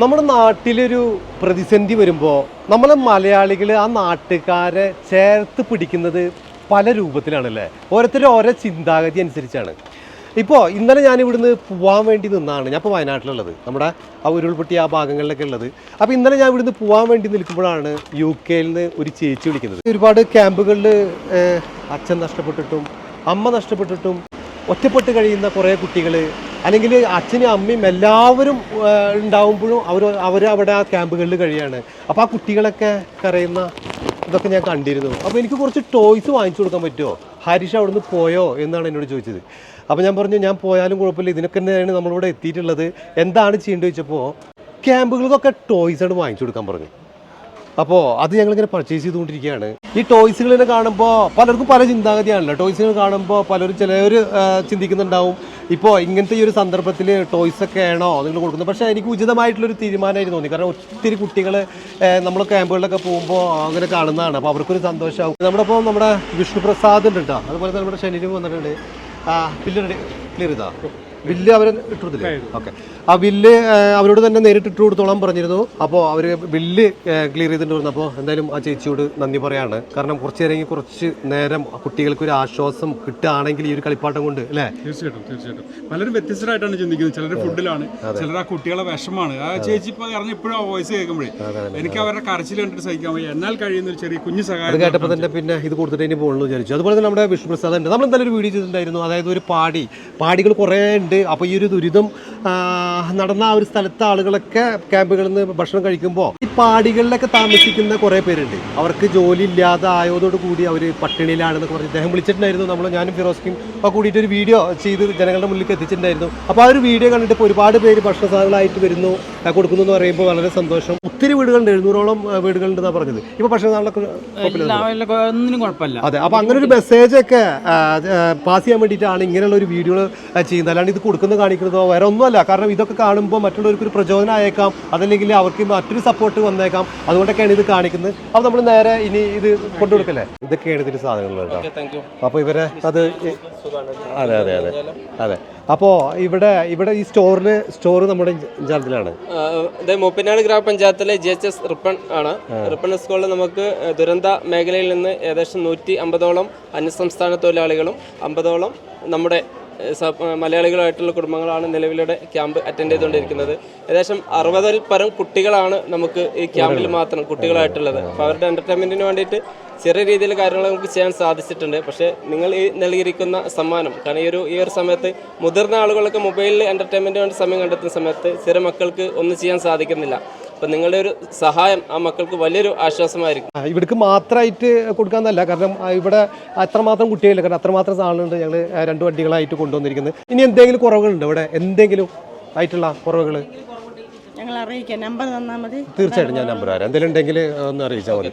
നമ്മുടെ നാട്ടിലൊരു പ്രതിസന്ധി വരുമ്പോൾ നമ്മളെ മലയാളികൾ ആ നാട്ടുകാരെ ചേർത്ത് പിടിക്കുന്നത് പല രൂപത്തിലാണല്ലേ? ഓരോരുത്തരും ഓരോ ചിന്താഗതി അനുസരിച്ചാണ്. ഇപ്പോൾ ഇന്നലെ ഞാൻ ഇവിടുന്ന് പോകാൻ വേണ്ടി നിന്നാണ്. ഞാൻ ഇപ്പോൾ വയനാട്ടിലുള്ളത്. നമ്മുടെ ആ ഉരുൾപൊട്ടി ആ ഭാഗങ്ങളിലൊക്കെ ഉള്ളത്. അപ്പോൾ ഇന്നലെ ഞാൻ ഇവിടുന്ന് പോകാൻ വേണ്ടി നിൽക്കുമ്പോഴാണ് യു കെയിൽ നിന്ന് ഒരു ചേച്ചി വിളിക്കുന്നത്. ഒരുപാട് ക്യാമ്പുകളിൽ അച്ഛൻ നഷ്ടപ്പെട്ടിട്ടും അമ്മ നഷ്ടപ്പെട്ടിട്ടും ഒറ്റപ്പെട്ട് കഴിയുന്ന കുറേ കുട്ടികൾ അല്ലെങ്കിൽ അച്ഛനും അമ്മയും എല്ലാവരും ഉണ്ടാവുമ്പോഴും അവർ അവിടെ ആ ക്യാമ്പുകളിൽ കഴിയാണ്. അപ്പോൾ ആ കുട്ടികളൊക്കെ കരയുന്ന ഇതൊക്കെ ഞാൻ കണ്ടിരുന്നു. അപ്പോൾ എനിക്ക് കുറച്ച് ടോയ്സ് വാങ്ങിച്ചു കൊടുക്കാൻ പറ്റുമോ? ഹരീഷ് അവിടുന്ന് പോയോ എന്നാണ് എന്നോട് ചോദിച്ചത്. അപ്പോൾ ഞാൻ പറഞ്ഞു ഞാൻ പോയാലും കുഴപ്പമില്ല. ഇതിനൊക്കെ തന്നെയാണ് നമ്മളിവിടെ എത്തിയിട്ടുള്ളത്. എന്താണ് ചെയ്യേണ്ടത്? ചോദിച്ചപ്പോൾ ക്യാമ്പുകൾക്കൊക്കെ ടോയ്സ് ആണ് വാങ്ങിച്ചു കൊടുക്കാൻ പറഞ്ഞു. അപ്പോൾ അത് ഞങ്ങളിങ്ങനെ പർച്ചേസ് ചെയ്തുകൊണ്ടിരിക്കുകയാണ്. ഈ ടോയ്സുകളിനെ കാണുമ്പോൾ പലർക്കും പല ചിന്താഗതിയാണല്ലോ. ടോയ്സുകൾ കാണുമ്പോൾ പലരും ചിലവർ ചിന്തിക്കുന്നുണ്ടാവും. ഇപ്പോൾ ഇങ്ങനത്തെ ഈ ഒരു സന്ദർഭത്തിൽ ടോയ്സ് ഒക്കെ ആണോ നിങ്ങൾ കൊടുക്കുന്നത്? പക്ഷേ എനിക്ക് ഉചിതമായിട്ടുള്ളൊരു തീരുമാനമായിട്ട് തോന്നി. കാരണം ഒത്തിരി കുട്ടികൾ നമ്മൾ ക്യാമ്പുകളിലൊക്കെ പോകുമ്പോൾ അങ്ങനെ കാണുന്നതാണ്. അപ്പോൾ അവർക്കൊരു സന്തോഷമാവും നമ്മുടെ ഇപ്പോൾ നമ്മുടെ വിഷ്ണു പ്രസാദ് ഉണ്ട് കേട്ടോ. അതുപോലെ തന്നെ നമ്മുടെ ശനിരും വന്നിട്ടുണ്ട്. ബില്ല് ക്ലിയർ ചെയ്താ? ബില്ല് അവർ ഇട്ടുകൊടുത്തില്ലേ ഓക്കെ. ആ ബില്ല് ആ, അവരോട് തന്നെ നേരിട്ട് ഇട്ട് കൊടുത്തോളാൻ പറഞ്ഞിരുന്നു. അപ്പോൾ അവർ ബില്ല് ക്ലിയർ ചെയ്തിട്ടുണ്ട് അപ്പോൾ എന്തായാലും ആ ചേച്ചിയോട് നന്ദി പറയാണ്. കാരണം കുറച്ച് നേരം കുറച്ച് നേരം കുട്ടികൾക്ക് ഒരു ആശ്വാസം കിട്ടുകയാണെങ്കിൽ ഈ ഒരു കളിപ്പാട്ടം കൊണ്ട് അല്ലേ? തീർച്ചയായിട്ടും തീർച്ചയായിട്ടും. പലരും വ്യത്യസ്തരായിട്ടാണ് ചിന്തിക്കുന്നത്. ചിലർ ഫുഡിലാണ് ചിലർ ആ കുട്ടികളെ വിഷമാണ്. ആ ചേച്ചി ഇപ്പൊ ഇറങ്ങി ഇപ്പോഴും ആ വോയിസ് കേൾക്കുമ്പോഴേ എനിക്ക് അവരുടെ കരച്ചിൽ കണ്ടിട്ട് സഹിക്കാൻ വയ്യ. എന്നാൽ കഴിയുന്ന ഒരു ചെറിയ കുഞ്ഞു സഹായം കേട്ടപ്പോൾ തന്നെ പിന്നെ ഇത് കൊടുത്തിട്ട് ഇനി പോകുള്ളൂ വിചാരിച്ചു. അതുപോലെ തന്നെ നമ്മുടെ വിഷ്ണു പ്രസാദ് ഉണ്ട്. നമ്മൾ എന്തായാലും ഒരു വീഡിയോ ചെയ്തിട്ടുണ്ടായിരുന്നു. അതായത് ഒരു പാടി. പാടികൾ കുറേ ഉണ്ട്. അപ്പോൾ ഈ ഒരു ദുരിതം നടന്ന ആ ഒരു സ്ഥലത്തെ ആളുകളൊക്കെ ക്യാമ്പുകളിൽ നിന്ന് ഭക്ഷണം കഴിക്കുമ്പോൾ ഈ പാടികളിലൊക്കെ താമസിക്കുന്ന കുറേ പേരുണ്ട്. അവർക്ക് ജോലി ഇല്ലാതെ ആയതോടു കൂടി അവർ പട്ടിണിയിലാണെന്നൊക്കെ പറഞ്ഞ് ഇദ്ദേഹം വിളിച്ചിട്ടുണ്ടായിരുന്നു. നമ്മൾ ഞാനും ഫിറോസ്ക്കും ഒക്കെ കൂടിയിട്ട് ഒരു വീഡിയോ ചെയ്ത് ജനങ്ങളുടെ മുന്നിലേക്ക് എത്തിച്ചിട്ടുണ്ടായിരുന്നു. അപ്പോൾ ആ ഒരു വീഡിയോ കണ്ടിട്ട് ഒരുപാട് പേര് ഭക്ഷണ സാധനങ്ങളായിട്ട് വരുന്നു. കൊടുക്കുന്നു എന്ന് പറയുമ്പോൾ വളരെ സന്തോഷം. ഒത്തിരി വീടുകളുണ്ട് എഴുന്നൂറോളം വീടുകളുണ്ടെന്നാണ് പറഞ്ഞത്. ഇപ്പോൾ പക്ഷേ നാളെ കുഴപ്പമില്ല ഒന്നിനും കുഴപ്പമില്ല. അതെ അപ്പൊ അങ്ങനെ ഒരു മെസ്സേജ് ഒക്കെ പാസ് ചെയ്യാൻ വേണ്ടിയിട്ടാണ് ഇങ്ങനെയുള്ള ഒരു വീഡിയോ ചെയ്യുന്നത്. അല്ലാണ്ട് ഇത് കൊടുക്കുന്നത് കാണിക്കുന്നതോ വേറെ ഒന്നുമല്ല. കാരണം ഇതൊക്കെ കാണുമ്പോൾ മറ്റുള്ളവർക്ക് ഒരു പ്രചോദനം ആയേക്കാം. അതല്ലെങ്കിൽ അവർക്ക് മറ്റൊരു സപ്പോർട്ട് വന്നേക്കാം. അതുകൊണ്ടൊക്കെയാണ് ഇത് കാണിക്കുന്നത്. അപ്പോൾ നമ്മൾ നേരെ ഇനി ഇത് കൊണ്ടുകൊടുക്കല്ലേ ഇതൊക്കെയാണ് ഇതിന്റെ സാധനങ്ങൾ കേട്ടോ. അപ്പോൾ ഇവരെ അത് അതെ അതെ അതെ. അതെ. അപ്പോ ഇവിടെ ഇവിടെ ഈ സ്റ്റോറിന് സ്റ്റോർ നമ്മുടെ ഇൻചാർജിലാണ് മൂപ്പിനാട് ഗ്രാമപഞ്ചായത്തിലെ ജി എച്ച് എസ് റിപ്പൺ ആണ്. റിപ്പൺ സ്കൂളിൽ നമുക്ക് ദുരന്ത മേഖലയിൽ നിന്ന് ഏകദേശം നൂറ്റി അമ്പതോളം അന്യസംസ്ഥാന തൊഴിലാളികളും അമ്പതോളം നമ്മുടെ മലയാളികളായിട്ടുള്ള കുടുംബങ്ങളാണ് നിലവിലൂടെ ക്യാമ്പ് അറ്റൻഡ് ചെയ്തുകൊണ്ടിരിക്കുന്നത്. ഏകദേശം അറുപതിൽ പരം കുട്ടികളാണ് നമുക്ക് ഈ ക്യാമ്പിൽ മാത്രം കുട്ടികളായിട്ടുള്ളത്. അപ്പോൾ അവരുടെ എന്റർടൈൻമെന്റിന് വേണ്ടിയിട്ട് ചെറിയ രീതിയിൽ കാര്യങ്ങൾ നമുക്ക് ചെയ്യാൻ സാധിച്ചിട്ടുണ്ട്. പക്ഷേ നിങ്ങൾ ഈ നൽകിയിരിക്കുന്ന സമ്മാനം കാരണം ഈ ഒരു ഈ ഒരു സമയത്ത് മുതിർന്ന ആളുകളൊക്കെ മൊബൈലിൽ എന്റർടൈൻമെന്റിന് വേണ്ടി സമയം കണ്ടെത്തുന്ന സമയത്ത് ചെറിയ മക്കൾക്ക് ഒന്നും ചെയ്യാൻ സാധിക്കുന്നില്ല. അപ്പം നിങ്ങളുടെ ഒരു സഹായം ആ മക്കൾക്ക് വലിയൊരു ആശ്വാസമായിരിക്കും. ഇവിടേക്ക് മാത്രമായിട്ട് കൊടുക്കാമെന്നല്ല. കാരണം ഇവിടെ അത്രമാത്രം കുട്ടികളില്ല. കാരണം അത്രമാത്രം സാധനങ്ങളുണ്ട് ഞങ്ങൾ രണ്ട് വണ്ടികളായിട്ട് കൊണ്ടുവന്നിരിക്കുന്നത്. ഇനി എന്തെങ്കിലും കുറവുകളുണ്ട് ഇവിടെ? എന്തെങ്കിലും ആയിട്ടുള്ള കുറവുകൾ ഞങ്ങൾ അറിയിക്കാം. നമ്പർ തന്നാൽ മതി. തീർച്ചയായിട്ടും ഞാൻ നമ്പർ തരാം. എന്തെങ്കിലും ഉണ്ടെങ്കിൽ ഒന്ന് അറിയിച്ചാൽ മതി.